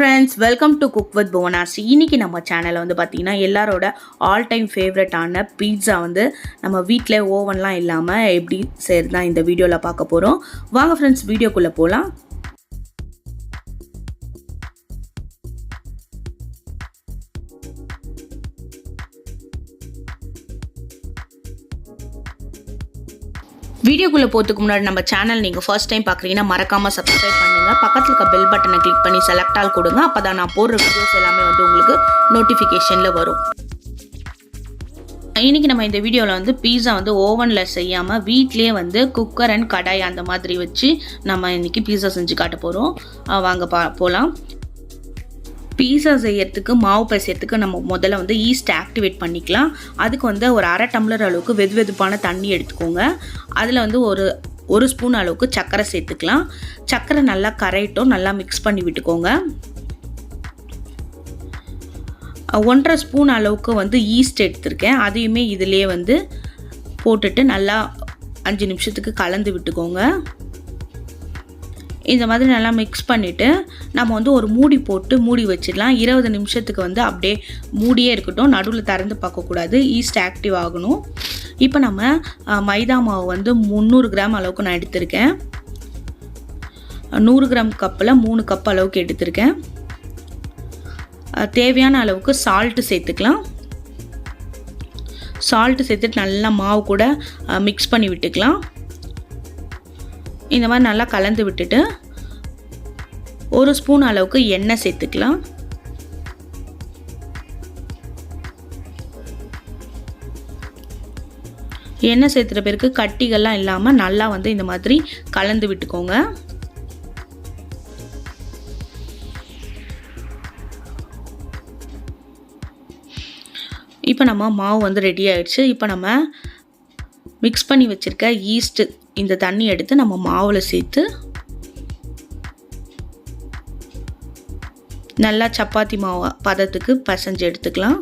Friends welcome to cook with Bhuvana's இன்றைக்கி நம்ம சேனலில் வந்து பார்த்தீங்கன்னா எல்லாரோட ஆல் டைம் ஃபேவரட்டான பீட்சா வந்து நம்ம வீட்டில் ஓவன்லாம் இல்லாமல் எப்படி செய்கிறது தான் இந்த வீடியோவில் பார்க்க போகிறோம் வாங்க ஃப்ரெண்ட்ஸ் வீடியோக்குள்ளே போகலாம் வீடியோக்குள்ளே போகிறதுக்கு முன்னாடி நம்ம சேனல் நீங்கள் ஃபர்ஸ்ட் டைம் பார்க்குறீங்கன்னா மறக்காமல் சப்ஸ்கிரைப் பண்ணுங்கள் பக்கத்தில் இருக்க பெல் பட்டனை கிளிக் பண்ணி செலக்ட் ஆல் கொடுங்க. அப்போ தான் நான் போடுற வீடியோஸ் எல்லாமே வந்து உங்களுக்கு நோட்டிஃபிகேஷனில் வரும். இன்றைக்கி நம்ம இந்த வீடியோவில் வந்து பீஸா வந்து ஓவனில் செய்யாமல் வீட்லேயே வந்து குக்கர் அண்ட் கடாய் அந்த மாதிரி வச்சு நம்ம இன்றைக்கி பீஸா செஞ்சு காட்ட போகிறோம் வாங்க பா போகலாம் பீஸா செய்யறதுக்கு மாவு பிசையறதுக்கு நம்ம முதல்ல வந்து ஈஸ்ட் ஆக்டிவேட் பண்ணிக்கலாம். அதுக்கு வந்து ஒரு அரை டம்ளர் அளவுக்கு வெது வெதுப்பான தண்ணி எடுத்துக்கோங்க. அதில் வந்து ஒரு ஒரு ஸ்பூன் அளவுக்கு சர்க்கரை சேர்த்துக்கலாம். சர்க்கரை நல்லா கரையிட்டும் நல்லா மிக்ஸ் பண்ணி விட்டுக்கோங்க. ஒன்றரை ஸ்பூன் அளவுக்கு வந்து ஈஸ்ட் எடுத்திருக்கேன். அதையுமே இதிலே வந்து போட்டுட்டு நல்லா அஞ்சு நிமிஷத்துக்கு கலந்து விட்டுக்கோங்க. இந்த மாதிரி நல்லா மிக்ஸ் பண்ணிவிட்டு நம்ம வந்து ஒரு மூடி போட்டு மூடி வச்சிடலாம். இருபது நிமிஷத்துக்கு வந்து அப்படியே மூடியே இருக்கட்டும். நடுவில் திறந்து பார்க்கக்கூடாது ஈஸ்ட் ஆக்டிவ் ஆகணும். இப்போ நம்ம மைதா மாவு வந்து முந்நூறு கிராம் அளவுக்கு நான் எடுத்திருக்கேன். நூறு கிராம் கப்பில் மூணு கப் அளவுக்கு எடுத்திருக்கேன். தேவையான அளவுக்கு சால்ட்டு சேர்த்துக்கலாம். சால்ட்டு சேர்த்துட்டு நல்லா மாவு கூட மிக்ஸ் பண்ணி விட்டுக்கலாம். இந்த மாதிரி நல்லா கலந்து விட்டுட்டு ஒரு ஸ்பூன் அளவுக்கு எண்ணெய் சேர்த்துக்கலாம். எண்ணெய் சேர்த்துற பிறகு கட்டிகள்லாம் இல்லாமல் நல்லா வந்து இந்த மாதிரி கலந்து விட்டுக்கோங்க. இப்போ நம்ம மாவு வந்து ரெடி ஆயிடுச்சு. இப்போ நம்ம மிக்ஸ் பண்ணி வச்சுருக்க ஈஸ்ட்டு இந்த தண்ணி எடுத்து நம்ம மாவில் சேர்த்து நல்லா சப்பாத்தி மாவு பதத்துக்கு பசைஞ்சு எடுத்துக்கலாம்.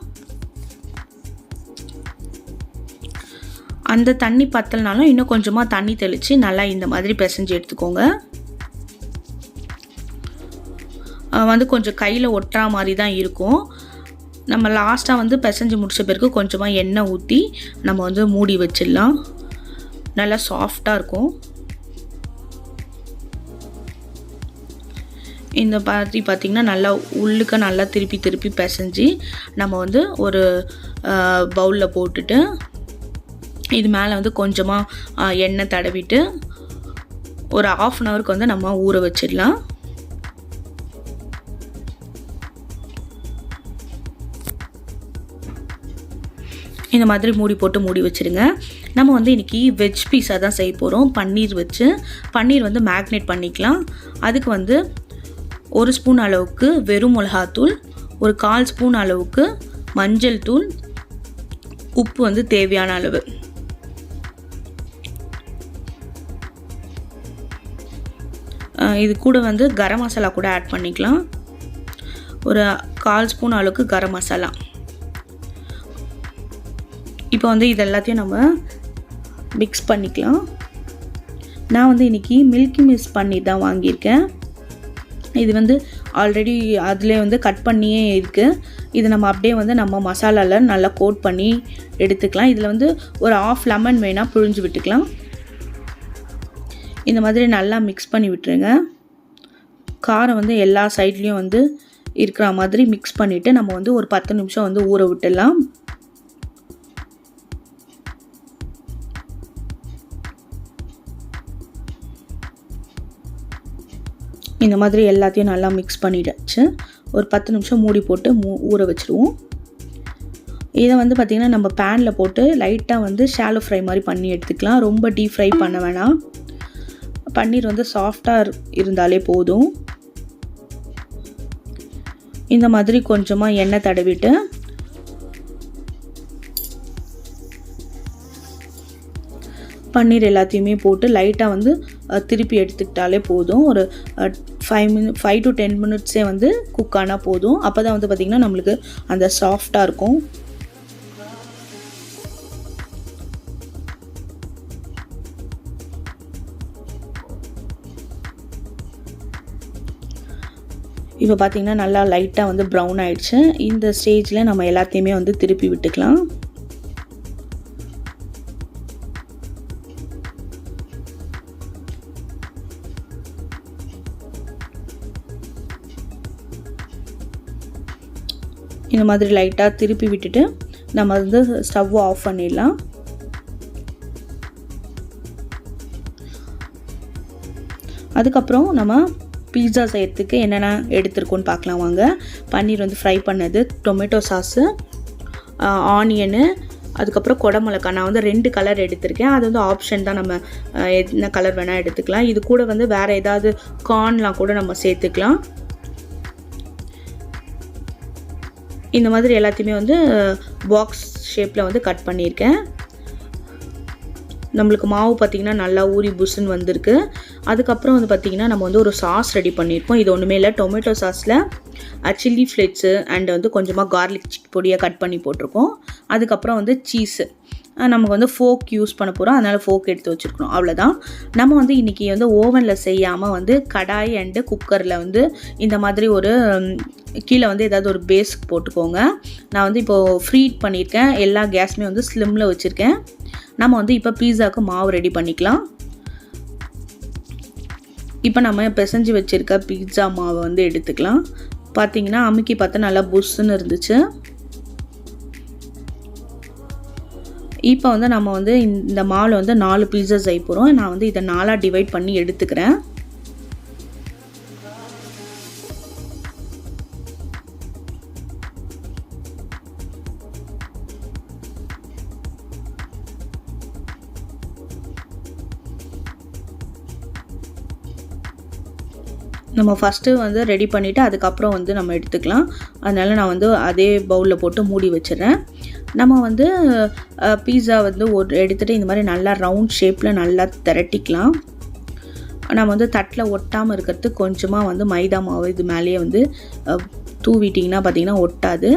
அந்த தண்ணி பத்தலனாலும் இன்னும் கொஞ்சமாக தண்ணி தெளித்து நல்லா இந்த மாதிரி பிசைஞ்சு எடுத்துக்கோங்க. வந்து கொஞ்சம் கையில் ஒட்டுற மாதிரி தான் இருக்கும். நம்ம லாஸ்ட்டாக வந்து பிசைஞ்சு முடித்த பிறகு கொஞ்சமாக எண்ணெய் ஊற்றி நம்ம வந்து மூடி வச்சிடலாம். நல்லா சாஃப்டாக இருக்கும். இந்த மாதிரி பார்த்திங்கன்னா நல்லா உள்ளுக்க நல்லா திருப்பி திருப்பி பிசைஞ்சு நம்ம வந்து ஒரு பவுலில் போட்டுட்டு இது மேலே வந்து கொஞ்சமாக எண்ணெய் தடவிட்டு ஒரு ஆஃப் அன் ஹவருக்கு வந்து நம்ம ஊற வச்சிடலாம். இந்த மாதிரி மூடி போட்டு மூடி வச்சுருங்க நம்ம வந்து இன்றைக்கி வெஜ் பீஸாக தான் செய்ய போகிறோம் பன்னீர் வச்சு. பன்னீர் வந்து மேக்னேட் பண்ணிக்கலாம். அதுக்கு வந்து ஒரு ஸ்பூன் அளவுக்கு வெறும் மிளகாத்தூள் ஒரு கால் ஸ்பூன் அளவுக்கு மஞ்சள் தூள் உப்பு வந்து தேவையான அளவு. இது கூட வந்து கரம் மசாலா கூட ஆட் பண்ணிக்கலாம். ஒரு கால் ஸ்பூன் அளவுக்கு கரம் மசாலா. இப்போ வந்து இது எல்லாத்தையும் நம்ம மிக்ஸ் பண்ணிக்கலாம். நான் வந்து இன்றைக்கி மில்கி மிஸ் பண்ணி தான் வாங்கியிருக்கேன். இது வந்து ஆல்ரெடி அதிலே வந்து கட் பண்ணியே இருக்குது இது நம்ம அப்படியே வந்து நம்ம மசாலாவில் நல்லா கோட் பண்ணி எடுத்துக்கலாம். இதில் வந்து ஒரு ஆஃப் லெமன் வேணால் புழிஞ்சு விட்டுக்கலாம். இந்த மாதிரி நல்லா மிக்ஸ் பண்ணி விட்டுருங்க. காரம் வந்து எல்லா சைட்லேயும் வந்து இருக்கிற மாதிரி மிக்ஸ் பண்ணிவிட்டு நம்ம வந்து ஒரு பத்து நிமிஷம் வந்து ஊற விட்டுடலாம். இந்த மாதிரி எல்லாத்தையும் நல்லா மிக்ஸ் பண்ணிடுச்சு ஒரு பத்து நிமிஷம் மூடி போட்டு மூ ஊற வச்சுருவோம். இதை வந்து பார்த்திங்கன்னா நம்ம பேனில் போட்டு லைட்டாக வந்து ஷாலோ ஃப்ரை மாதிரி பண்ணி எடுத்துக்கலாம். ரொம்ப டீப் ஃப்ரை பண்ண வேணாம். பன்னீர் வந்து சாஃப்டாக இருந்தாலே போதும். இந்த மாதிரி கொஞ்சமாக எண்ணெய் தடவிட்டு பன்னீர் எல்லாத்தையுமே போட்டு லைட்டாக வந்து திருப்பி எடுத்துக்கிட்டாலே போதும். ஒரு five minute five to ten மினிட்ஸே வந்து குக் ஆனால் போதும். அப்போ தான் வந்து பார்த்திங்கன்னா நம்மளுக்கு அந்த சாஃப்டாக இருக்கும். இப்போ பார்த்தீங்கன்னா நல்லா லைட்டாக வந்து ப்ரௌன் ஆயிடுச்சு. இந்த ஸ்டேஜில் நம்ம எல்லாத்தையுமே வந்து திருப்பி விட்டுக்கலாம். இந்த மாதிரி லைட்டாக திருப்பி விட்டுட்டு நம்ம வந்து ஸ்டவ்வை ஆஃப் பண்ணிடலாம். அதுக்கப்புறம் நம்ம பீட்சா செய்யறதுக்கு என்னென்ன எடுத்திருக்கோன்னு பார்க்கலாம் வாங்க. பன்னீர் வந்து ஃப்ரை பண்ணது டொமேட்டோ சாஸு ஆனியனு அதுக்கப்புறம் குடமிளகா நான் வந்து ரெண்டு கலர் எடுத்திருக்கேன். அது வந்து ஆப்ஷன் தான் நம்ம என்ன கலர் வேணால் எடுத்துக்கலாம். இது கூட வந்து வேறு ஏதாவது கார்ன்லாம் கூட நம்ம சேர்த்துக்கலாம். இந்த மாதிரி எல்லாத்தையுமே வந்து பாக்ஸ் ஷேப்பில் வந்து கட் பண்ணியிருக்கேன். நம்மளுக்கு மாவு பார்த்திங்கன்னா நல்லா ஊறி புஷுன்னு வந்திருக்கு. அதுக்கப்புறம் வந்து பார்த்திங்கன்னா நம்ம வந்து ஒரு சாஸ் ரெடி பண்ணியிருக்கோம். இது ஒன்றுமே இல்லை டொமேட்டோ சாஸில் சில்லி ஃப்ளேக்ஸு அண்ட் வந்து கொஞ்சமாக கார்லிக் பொடியாக கட் பண்ணி போட்டிருக்கோம். அதுக்கப்புறம் வந்து சீஸு நமக்கு வந்து ஃபோக் யூஸ் பண்ண போகிறோம் அதனால் ஃபோக் எடுத்து வச்சுருக்கணும். அவ்வளோதான் நம்ம வந்து இன்றைக்கி வந்து ஓவனில் செய்யாமல் வந்து கடாய் அண்டு குக்கரில் வந்து இந்த மாதிரி ஒரு கீழே வந்து ஏதாவது ஒரு பேஸ்க் போட்டுக்கோங்க. நான் வந்து இப்போது ஃப்ரீட் பண்ணியிருக்கேன். எல்லா கேஸுமே வந்து ஸ்லிம்மில் வச்சுருக்கேன். நம்ம வந்து இப்போ பீஸாவுக்கு மாவு ரெடி பண்ணிக்கலாம். இப்போ நம்ம பிசைஞ்சு வச்சுருக்க பீட்சா மாவை வந்து எடுத்துக்கலாம். பார்த்தீங்கன்னா அமுக்கி பார்த்தா நல்லா புஷ்ஷுன்னு இருந்துச்சு. இப்போ வந்து நம்ம வந்து இந்த மாலை வந்து நாலு பீஸஸ் ஆகி போகிறோம் நான் வந்து இதை நாலாக டிவைட் பண்ணி எடுத்துக்கிறேன். நம்ம ஃபஸ்ட்டு வந்து ரெடி பண்ணிவிட்டு அதுக்கப்புறம் வந்து நம்ம எடுத்துக்கலாம். அதனால் நான் வந்து அதே பவுலில் போட்டு மூடி வச்சிடறேன். நம்ம வந்து பீஸா வந்து ஒரு எடுத்துகிட்டு இந்த மாதிரி நல்லா ரவுண்ட் ஷேப்பில் நல்லா திரட்டிக்கலாம். நம்ம வந்து தட்டில் ஒட்டாமல் இருக்கிறதுக்கு கொஞ்சமாக வந்து மைதா மாவு இது மேலேயே வந்து தூவிட்டிங்கன்னா பார்த்திங்கன்னா ஒட்டாது.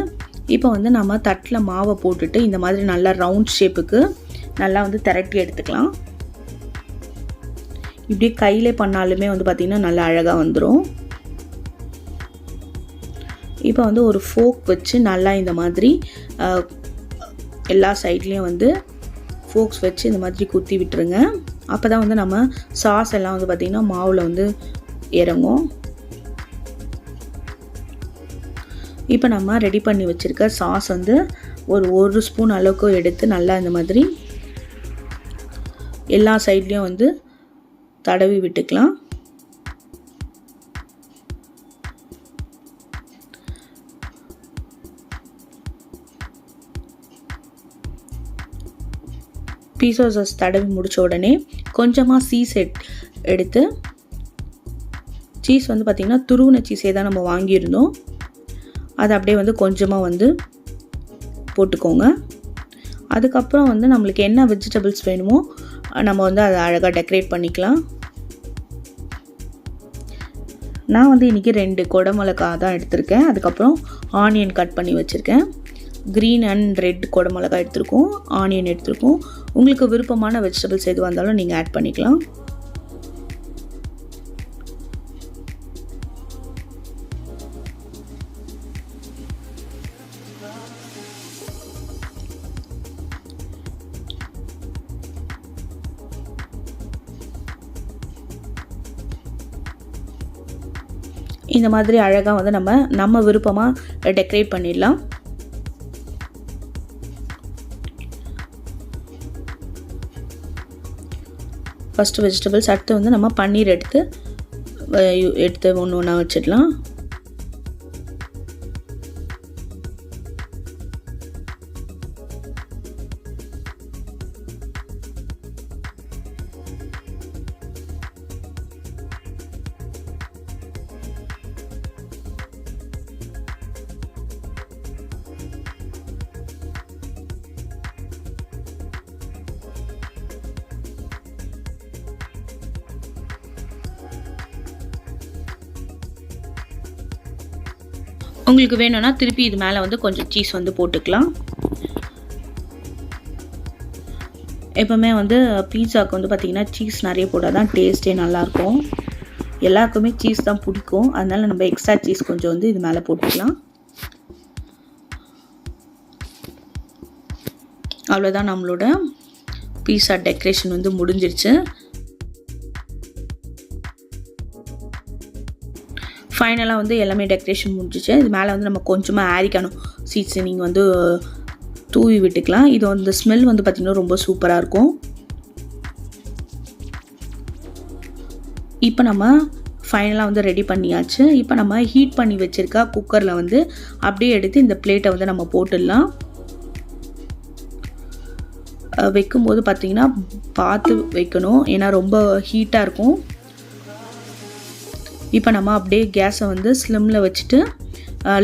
இப்போ வந்து நம்ம தட்டில் மாவை போட்டுட்டு இந்த மாதிரி நல்லா ரவுண்ட் ஷேப்புக்கு நல்லா வந்து திரட்டி எடுத்துக்கலாம். இப்படியே கையிலே பண்ணாலுமே வந்து பார்த்திங்கன்னா நல்லா அழகாக வந்துடும் இப்போ வந்து ஒரு ஃபோக் வச்சு நல்லா இந்த மாதிரி எல்லா சைட்லேயும் வந்து ஃபோக்ஸ் வச்சு இந்த மாதிரி குத்தி விட்டுருங்க. அப்போ தான் வந்து நம்ம சாஸ் எல்லாம் வந்து பார்த்திங்கன்னா மாவில் வந்து இறங்கும். இப்போ நம்ம ரெடி பண்ணி வச்சுருக்க சாஸ் வந்து ஒரு ஒரு ஸ்பூன் அளவுக்கு எடுத்து நல்லா இந்த மாதிரி எல்லா சைட்லேயும் வந்து தடவி விட்டுக்கலாம். பீஸா சஸ் தடவி முடித்த உடனே கொஞ்சமாக சீஸ் எட் எடுத்து சீஸ் வந்து பார்த்திங்கன்னா துருவின சீஸே தான் நம்ம வாங்கியிருந்தோம். அதை அப்படியே வந்து கொஞ்சமாக வந்து போட்டுக்கோங்க. அதுக்கப்புறம் வந்து நம்மளுக்கு என்ன வெஜிடபிள்ஸ் வேணுமோ நம்ம வந்து அதை அழகாக டெக்கரேட் பண்ணிக்கலாம். நான் வந்து இன்றைக்கி ரெண்டு குடமிளகா தான் எடுத்திருக்கேன். அதுக்கப்புறம் ஆனியன் கட் பண்ணி வச்சுருக்கேன். க்ரீன் அண்ட் ரெட் குடமிளகா எடுத்திருக்கோம் ஆனியன் எடுத்திருக்கோம். உங்களுக்கு விருப்பமான வெஜிடபிள்ஸ் எதுவாக இருந்தாலும் நீங்கள் ஆட் பண்ணிக்கலாம். இந்த மாதிரி அழகாக வந்து நம்ம நம்ம விருப்பமாக டெக்கரேட் பண்ணிடலாம். ஃபஸ்ட்டு வெஜிடபிள்ஸ் அடுத்து வந்து நம்ம பன்னீர் எடுத்து எடுத்து ஒன்று ஒன்றா வச்சிடலாம். உங்களுக்கு வேணும்னா திருப்பி இது மேலே வந்து கொஞ்சம் சீஸ் வந்து போட்டுக்கலாம். எப்போவுமே வந்து பீஸாவுக்கு வந்து பார்த்திங்கன்னா சீஸ் நிறைய போட்டால் தான் டேஸ்ட்டே நல்லாயிருக்கும். எல்லாருக்குமே சீஸ் தான் பிடிக்கும். அதனால் நம்ம எக்ஸ்ட்ரா சீஸ் கொஞ்சம் வந்து இது மேலே போட்டுக்கலாம். அவ்வளோதான் நம்மளோட பீஸா டெக்கரேஷன் வந்து முடிஞ்சிருச்சு. ஃபைனலாக வந்து எல்லாமே டெக்கரேஷன் முடிஞ்சிச்சு. இது மேலே வந்து நம்ம கொஞ்சமாக ஆரிக்கணும் சீட்ஸ் நீங்கள் வந்து தூவி விட்டுக்கலாம். இது வந்து ஸ்மெல் வந்து பார்த்திங்கன்னா ரொம்ப சூப்பராக இருக்கும். இப்போ நம்ம ஃபைனலாக வந்து ரெடி பண்ணியாச்சு. இப்போ நம்ம ஹீட் பண்ணி வச்சுருக்க குக்கரில் வந்து அப்படியே எடுத்து இந்த பிளேட்டை வந்து நம்ம போட்டுடலாம். வைக்கும்போது பார்த்திங்கன்னா பார்த்து வைக்கணும். ஏன்னா ரொம்ப ஹீட்டாக இருக்கும். இப்போ நம்ம அப்படியே கேஸை வந்து ஸ்லிம்மில் வச்சுட்டு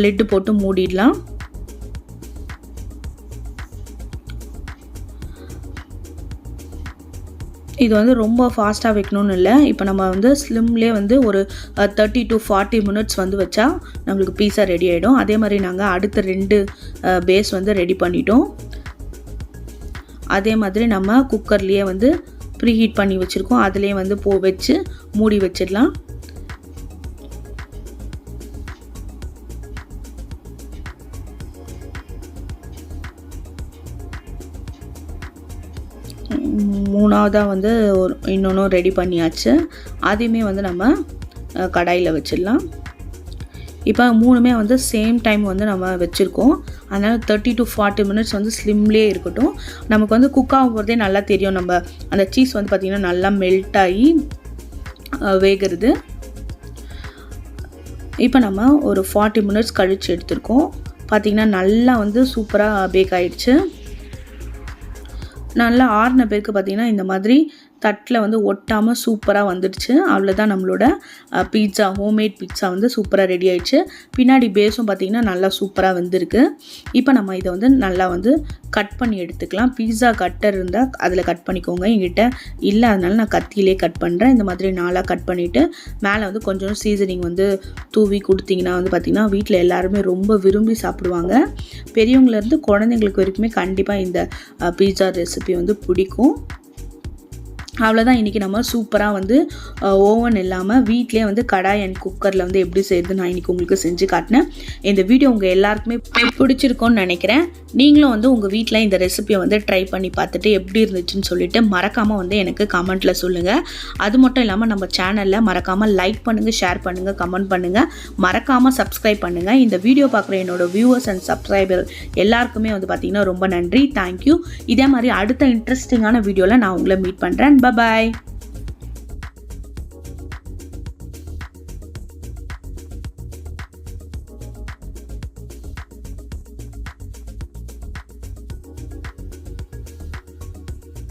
லிட்டு போட்டு மூடிடலாம். இது வந்து ரொம்ப ஃபாஸ்ட்டாக வைக்கணும்னு இல்லை. இப்போ நம்ம வந்து ஸ்லிம்லேயே வந்து ஒரு தேர்ட்டி டு ஃபார்ட்டி மினிட்ஸ் வந்து வச்சா நம்மளுக்கு பீஸா ரெடி ஆகிடும் அதே மாதிரி நாங்கள் அடுத்த ரெண்டு பேஸ் வந்து ரெடி பண்ணிட்டோம். அதே மாதிரி நம்ம குக்கர்லேயே வந்து ப்ரீ ஹீட் பண்ணி வச்சுருக்கோம். அதுலேயே வந்து போ வச்சு மூடி வச்சிடலாம். மூணாவதாக வந்து ஒரு இன்னொன்றும் ரெடி பண்ணியாச்சு. அதையுமே வந்து நம்ம கடாயில் வச்சிடலாம். இப்போ மூணுமே வந்து சேம் டைம் வந்து நம்ம வச்சுருக்கோம். அதனால் தேர்ட்டி டு ஃபார்ட்டி மினிட்ஸ் வந்து ஸ்லிம்லேயே இருக்கட்டும். நமக்கு வந்து குக் ஆகும் போகிறதே நல்லா தெரியும். நம்ம அந்த சீஸ் வந்து பார்த்திங்கன்னா நல்லா மெல்ட் ஆகி வேகிறது. இப்போ நம்ம ஒரு ஃபார்ட்டி மினிட்ஸ் கழித்து எடுத்திருக்கோம். பார்த்திங்கன்னா நல்லா வந்து சூப்பராக பேக் ஆகிடுச்சு நல்லா ஆறின பேருக்கு பார்த்திங்கன்னா இந்த மாதிரி தட்டில் வந்து ஒட்டாமல் சூப்பராக வந்துடுச்சு. அவ்வளோதான் நம்மளோட பீட்சா ஹோம்மேட் பீட்சா வந்து சூப்பராக ரெடி ஆயிடுச்சு. பின்னாடி பேஸும் பார்த்திங்கன்னா நல்லா சூப்பராக வந்திருக்கு. இப்போ நம்ம இதை வந்து நல்லா வந்து கட் பண்ணி எடுத்துக்கலாம். பீட்சா கட்டர் இருந்தால் அதில் கட் பண்ணிக்கோங்க. எங்கிட்ட இல்லை அதனால நான் கத்தியிலே கட் பண்ணுறேன் இந்த மாதிரி நாளாக கட் பண்ணிவிட்டு மேலே வந்து கொஞ்சம் சீசனிங் வந்து தூவி கொடுத்தீங்கன்னா வந்து பார்த்திங்கன்னா வீட்டில் எல்லாருமே ரொம்ப விரும்பி சாப்பிடுவாங்க. பெரியவங்கலேருந்து குழந்தைங்களுக்கு வரைக்குமே கண்டிப்பாக இந்த பீட்சா ரெசிபி வந்து பிடிக்கும். அவ்வளோதான் இன்றைக்கி நம்ம சூப்பராக வந்து ஓவன் இல்லாமல் வீட்லேயே வந்து கடாய் அண்ட் குக்கரில் வந்து எப்படி செய்யுது நான் இன்றைக்கி உங்களுக்கு செஞ்சு காட்டினேன். இந்த வீடியோ உங்கள் எல்லாருக்குமே பிடிச்சிருக்கோன்னு நினைக்கிறேன். நீங்களும் வந்து உங்கள் வீட்டில் இந்த ரெசிபியை வந்து ட்ரை பண்ணி பார்த்துட்டு எப்படி இருந்துச்சுன்னு சொல்லிட்டு மறக்காமல் வந்து எனக்கு கமெண்ட்டில் சொல்லுங்கள் அது மட்டும் இல்லாமல் நம்ம சேனலில் மறக்காமல் லைக் பண்ணுங்கள் ஷேர் பண்ணுங்கள் கமெண்ட் பண்ணுங்கள் மறக்காமல் சப்ஸ்கிரைப் பண்ணுங்கள் இந்த வீடியோ பார்க்குற என்னோடய வியூவர்ஸ் அண்ட் சப்ஸ்கிரைபர் எல்லாருக்குமே வந்து பார்த்திங்கன்னா ரொம்ப நன்றி. தேங்க்யூ இதே மாதிரி அடுத்த இன்ட்ரெஸ்டிங்கான வீடியோவில் நான் உங்களை மீட் பண்ணுறேன் பபாய்